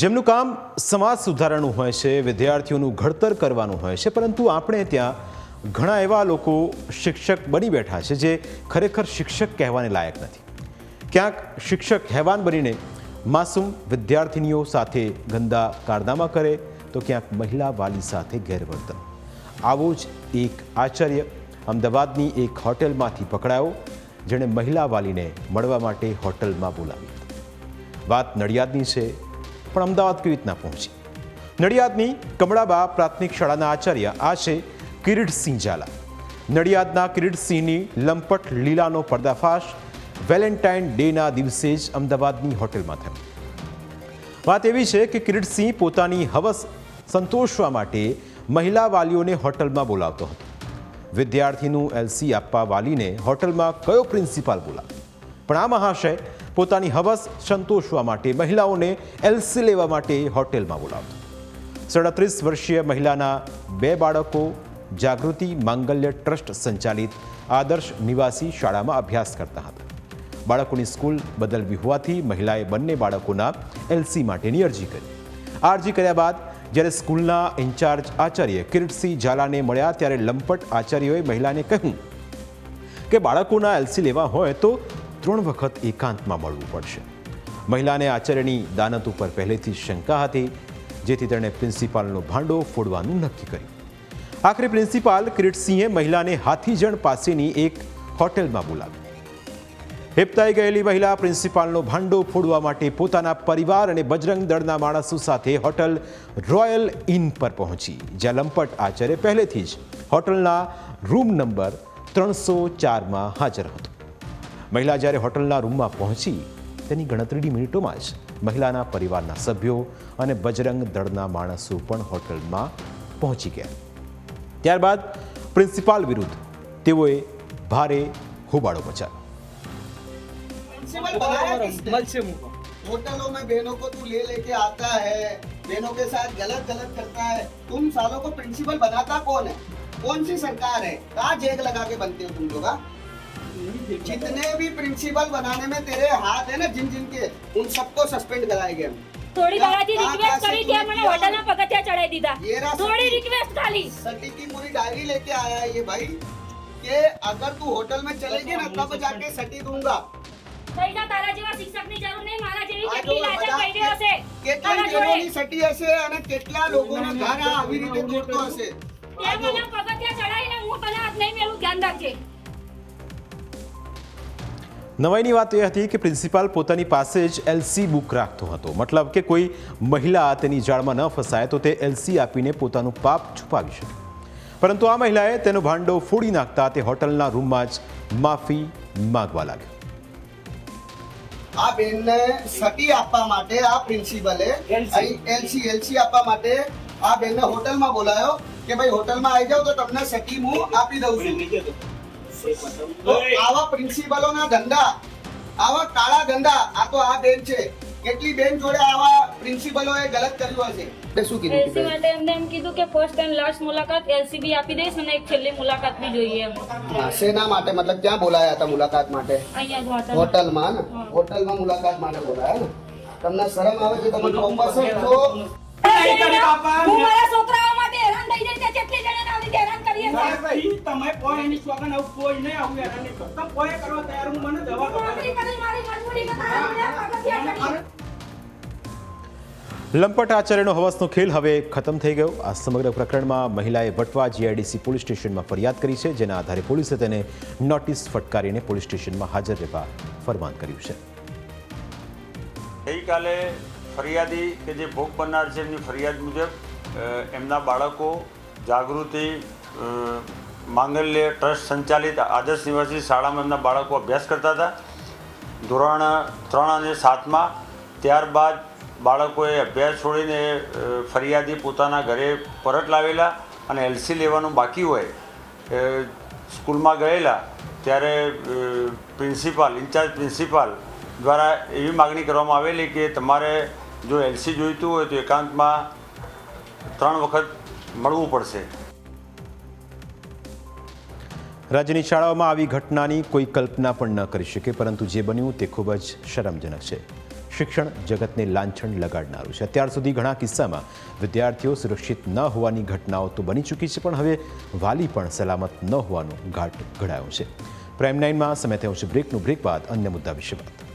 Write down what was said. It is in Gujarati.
જેમનું કામ સમાજ સુધારણનું હોય છે, વિદ્યાર્થીઓનું ઘડતર કરવાનું હોય છે, પરંતુ આપણે ત્યાં ઘણા એવા લોકો શિક્ષક બની બેઠા છે જે ખરેખર શિક્ષક કહેવાને લાયક નથી. ક્યાંક શિક્ષક હેવાન બનીને માસૂમ વિદ્યાર્થીનીઓ સાથે ગંદા કારનામા કરે, તો ક્યાંક મહિલા વાલી સાથે ગેરવર્તન. આવો જ એક આચાર્ય અમદાવાદની એક હોટેલમાંથી પકડાયો, જેણે મહિલા વાલીને મળવા માટે હોટલમાં બોલાવી વાત નડિયાદની છે પણ અમદાવાદ કેવી રીતના પહોંચી? નડિયાદની કમળાબા પ્રાથમિક શાળાના આચાર્ય આ છે કિરીટસિંહ ઝાલા. નડિયાદના કિરીટસિંહની લંપટ લીલાનો પર્દાફાશ વેલેન્ટાઇન ડેના દિવસે જ અમદાવાદની હોટેલમાં થયો. વાત એવી છે કે કિરીટસિંહ પોતાની હવસ સંતોષવા માટે મહિલા વાલીઓને હોટલમાં બોલાવતો હતો. વિદ્યાર્થીનું એલસી આપવા વાલીને હોટલમાં કયો પ્રિન્સિપાલ બોલાવે? પણ આ મહાશય પોતાની હવસ સંતોષવા માટે મહિલાઓને એલસી લેવા માટે હોટેલમાં બોલાવતો. સડત્રીસ વર્ષીય મહિલાના બે બાળકો જાગૃતિ માંગલ્ય ટ્રસ્ટ સંચાલિત આદર્શ નિવાસી શાળામાં અભ્યાસ કરતા હતા. બાળકોની સ્કૂલ બદલવી હોવાથી મહિલાએ બંને બાળકોના એલસી માટેની અરજી કરી. આ અરજી કર્યા બાદ જ્યારે સ્કૂલના ઇન્ચાર્જ આચાર્ય કિરીટસિંહ ઝાલાને મળ્યા ત્યારે લંપટ આચાર્યોએ મહિલાને કહ્યું કે બાળકોના એલસી લેવા હોય તો ત્રણ વખત એકાંતમાં મળવું પડશે. મહિલાને આચાર્યની દાનત ઉપર પહેલેથી શંકા હતી, જેથી તેણે પ્રિન્સિપાલનો ભાંડો ફોડવાનું નક્કી કર્યું. આખરે પ્રિન્સિપાલ કિરીટસિંહે મહિલાને હાથીજણ પાસેની એક હોટેલમાં બોલાવી. હેપતાઈ ગયેલી મહિલા પ્રિન્સિપાલનો ભાંડો ફોડવા માટે પોતાના પરિવાર અને બજરંગ દળના માણસો સાથે હોટલ રોયલ ઇન પર પહોંચી, જ્યાં લંપટ આચાર્ય પહેલેથી જ હોટલના રૂમ નંબર ત્રણસો ચારમાં હાજર હતો. મહિલા જ્યારે હોટલના રૂમમાં પહોંચી તેની ગણતરીની મિનિટોમાં જ મહિલાના પરિવારના સભ્યો અને બજરંગ દળના માણસો પણ હોટલમાં પહોંચી ગયા ત્યારબાદ પ્રિન્સિપાલ વિરુદ્ધ તેઓએ ભારે હોબાળો મચાવ્યો प्रिंसिपल बनाया किसने होटलों में बहनों को तू ले लेके आता है बहनों के साथ गलत गलत करता है तुम सालों को प्रिंसिपल बनाता कौन है कौन सी सरकार है कहा जेग लगा के बनते हो तुम लोग हाँ? जितने भी प्रिंसिपल बनाने में तेरे हाथ है ना जिन जिन के उन सबको सस्पेंड कराएंगे हम થોડી દાડાથી કાં- રિક્વેસ્ટ કાં કરી से ત્યાં મને तू હોટલના પગથિયા ચડાવી દીધા ये रहा થોડી सटी- રિક્વેસ્ટ ખાલી सटी की पूरी डायरी लेके आया है ये भाई कि अगर तू होटल में चलेगी ना तब जाके सटी दूंगा પૈસા તારા જેવા શિક્ષકની જરૂર નહીં મારા જેવી આ કેટલી જો લાયક બધા કઈડીઓ હશે કેટલા તારા જોડે બહેનોની સટી હશે અને કેટલા લોકોના ઘર આ આવી રીતે તોડતો હશે તે મને પગથિયા ચડાવીને હું તને હાથ નહીં મેલું ધ્યાન રાખજે નવાઈની વાત એ હતી કે પ્રિન્સિપાલ પોતાની પાસે જ એલસી બુક રાખતો હતો. મતલબ કે કોઈ મહિલા તેની જાળમાં ન ફસાય તો તે એલસી આપીને પોતાનું પાપ છુપાવી શકે. પરંતુ આ મહિલાએ તેનો ભાંડો ફોડી નાખતા તે હોટલના રૂમમાં જ માફી માગવા લાગ્યો. આ બેનને સટી આપવા માટે આ પ્રિન્સિપલે એલસી એલસી આપવા માટે આ બેનને હોટલમાં બોલાયો કે ભાઈ હોટલમાં આવી જાવ તો તમને સટી હું આપી દઉં છું. તો આવા પ્રિન્સિપલોના ધંધા આવા કાળા ધંધા આ તો આ બેન છે કેટલી બેન જોડે આવા પ્રિન્સિપલોએ ગલત કર્યું હશે તે શું કીધું એલસી માટે એમને એમ કીધું કે ફર્સ્ટ એન્ડ લાસ્ટ મુલાકાત એલસીબી આપી દઈશ અને એક છેલ્લી મુલાકાત બી જોઈએ એમ હા, શેના માટે મતલબ ક્યાં બોલાયા હતા મુલાકાત માટે અહીંયા જ હોટલ હોટલમાં ને હોટલમાં મુલાકાત માટે બોલાયા ને તમને શરમ આવે છે તમે ચોક્કસ હું મારા ભાઈ. તમે કોઈ એની સ્વાગન આવું કોઈ નહીં આવું હેરાન નહીં. તમે કોઈ કરવા તૈયાર હું મને દવા નોકરી કરી મારી મજબૂરી બતાવી મને પગથિયા ચડી. લંપટ આચાર્યનો હવસનો ખેલ હવે ખતમ થઈ ગયો. આ સમગ્ર પ્રકરણમાં મહિલાએ વટવા જીઆઈડીસી પોલીસ સ્ટેશનમાં ફરિયાદ કરી છે જેના આધારે પોલીસે તેને નોટિસ ફટકારીને પોલીસ સ્ટેશનમાં હાજર રહેવા ફરમાન કર્યું છે. ગઈકાલે ફરિયાદી કે જે ભોગ બનનાર છે એમની ફરિયાદ મુજબ એમના બાળકો જાગૃતિ માંગલ્ય ટ્રસ્ટ સંચાલિત આદર્શ નિવાસી શાળામાં એમના બાળકો અભ્યાસ કરતા હતા. ધોરણ ત્રણ અને સાતમાં ત્યારબાદ બાળકોએ અભ્યાસ છોડીને ફરિયાદી પોતાના ઘરે પરત લાવેલા અને એલસી લેવાનું બાકી હોય સ્કૂલમાં ગયેલા, ત્યારે પ્રિન્સિપાલ, ઇન્ચાર્જ પ્રિન્સિપાલ દ્વારા એવી માગણી કરવામાં આવેલી કે તમારે જો એલસી જોઈતું હોય તો એકાંતમાં ત્રણ વખત મળવું પડશે. રાજ્યની શાળાઓમાં આવી ઘટનાની કોઈ કલ્પના પણ ન કરી શકે, પરંતુ જે બન્યું તે ખૂબ જ શરમજનક છે. શિક્ષણ જગતને લાંછણ લગાડનારું છે. અત્યાર સુધી ઘણા કિસ્સામાં વિદ્યાર્થીઓ સુરક્ષિત ન હોવાની ઘટનાઓ તો બની ચૂકી છે, પણ હવે વાલી પણ સલામત ન હોવાનું ઘાટ ઘડાયો છે. પ્રાઇમ નાઇનમાં સમય થયો છે. બ્રેકનું બ્રેક બાદ અન્ય મુદ્દા વિશે વાત.